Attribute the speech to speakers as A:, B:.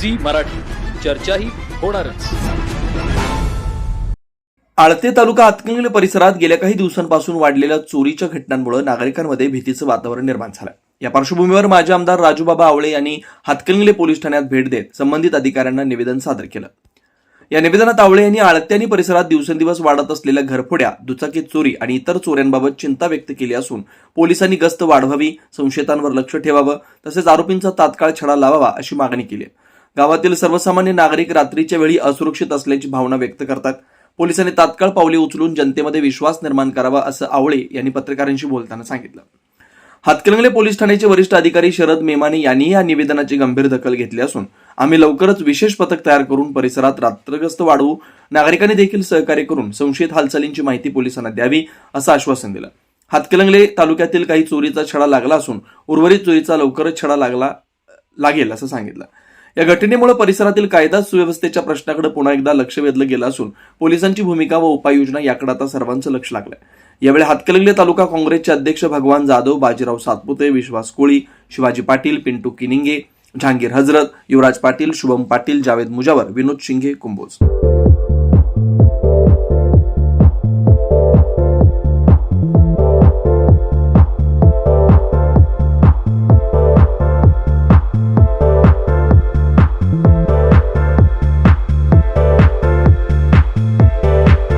A: Zee Marathi. चर्चाही होणारच.
B: आळते तालुका हातकणंगले परिसरात गेल्या काही दिवसांपासून वाढलेल्या चोरीच्या घटनांमुळे नागरिकांमध्ये भीतीचं वातावरण निर्माण झालं. या पार्श्वभूमीवर माजी आमदार राजूबाबा आवळे यांनी हातकंगले पोलीस ठाण्यात भेट देत संबंधित अधिकाऱ्यांना निवेदन सादर केलं. या निवेदनात आवळे यांनी आणि परिसरात दिवसेंदिवस वाढत असलेल्या घरफोड्या दुचाकी चोरी आणि इतर चोऱ्यांबाबत चिंता व्यक्त केली असून पोलिसांनी गस्त वाढवावी संशयितांवर लक्ष ठेवावं तसेच आरोपींचा तात्काळ छडा लावावा अशी मागणी केली आहे. गावातील सर्वसामान्य नागरिक रात्रीच्या वेळी असुरक्षित असल्याची भावना व्यक्त करतात. पोलिसांनी तात्काळ पावले उचलून जनतेमध्ये विश्वास निर्माण करावा असं आवळे यांनी पत्रकारांशी बोलताना सांगितलं. हातकणंगले पोलीस ठाण्याचे वरिष्ठ अधिकारी शरद मेमाने यांनी या निवेदनाची गंभीर दखल घेतली असून आम्ही लवकरच विशेष पथक तयार करून परिसरात रात्रग्रस्त वाढवू नागरिकांनी देखील सहकार्य करून संशयित हालचालींची माहिती पोलिसांना द्यावी असं आश्वासन दिलं. हातकलंगले तालुक्यातील काही चोरीचा छडा लागला असून उर्वरित चोरीचा लवकरच छडा लागला लागेल असं सांगितलं. या घटनेमुळे परिसरातील कायदा सुव्यवस्थेच्या प्रश्नाकडे पुन्हा एकदा लक्ष वेधलं गेलं असून पोलिसांची भूमिका व उपाययोजना याकडे आता सर्वांचं लक्ष लागलंय. यावेळी हातकलंगले तालुका काँग्रेसचे अध्यक्ष भगवान जाधव बाजीराव सातपुते विश्वास कोळी शिवाजी पाटील पिंटू किनिंगे जहांगीर हजरत युवराज पाटील शुभम पाटील जावेद मुजावर विनोद शिंगे कुंभोज.